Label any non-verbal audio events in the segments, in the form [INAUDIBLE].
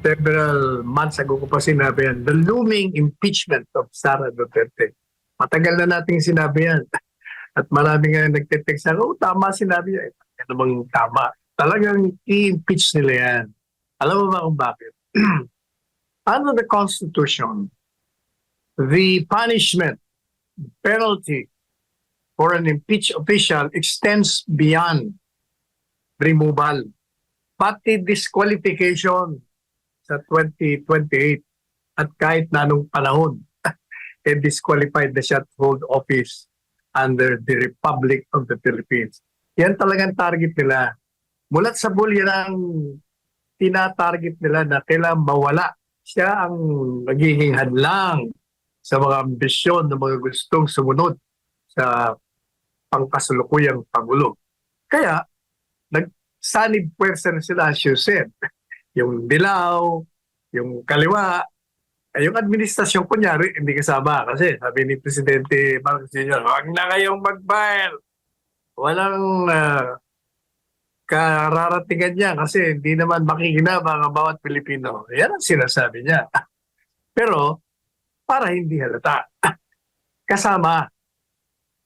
several months ago ko pa sinabi yan, the looming impeachment of Sara Duterte. Matagal na nating sinabi yan. [LAUGHS] At marami nga nagte-text sa oh, tama sinabi yan. Ano bang tama? Talagang i-impeach nila yan. Alam mo ba kung bakit? [CLEARS THROAT] Under the Constitution, the punishment, penalty for an impeached official extends beyond removal, pati disqualification sa 2028 at kahit na anong panahon, [LAUGHS] eh disqualified na siya to hold office under the Republic of the Philippines. Yan talagang target nila. Mulat sa bull, yan ang tinatarget nila na kailangan mawala. Siya ang nagiging hadlang sa mga ambisyon ng mga gustong sumunod sa pangkasalukuyang Pangulo. Kaya, nagsanib pwersa na sila, as you said. Yung dilaw, yung kaliwa, ay yung administrasyon kunyari, hindi kasama. Kasi sabi ni Presidente Marcos Jr., huwag na kayong mag-file. Walang ah, kararatingan niya kasi hindi naman makikinabang ang bawat Pilipino. Yan ang sinasabi niya. [LAUGHS] Pero, para hindi halata. [LAUGHS] Kasama.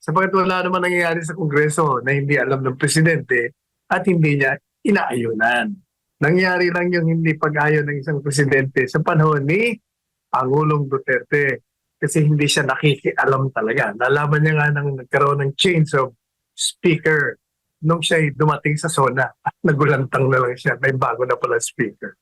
Sapagkat wala naman nangyayari sa Kongreso na hindi alam ng Presidente at hindi niya inaayunan. Nangyari lang yung hindi pag-ayon ng isang Presidente sa panahon ni Pangulong Duterte kasi hindi siya nakikialam talaga. Nalaman niya nga nang nagkaroon ng change of speaker nung siya dumating sa zona. [LAUGHS] Nagulantang na lang siya. May bago na pala speaker.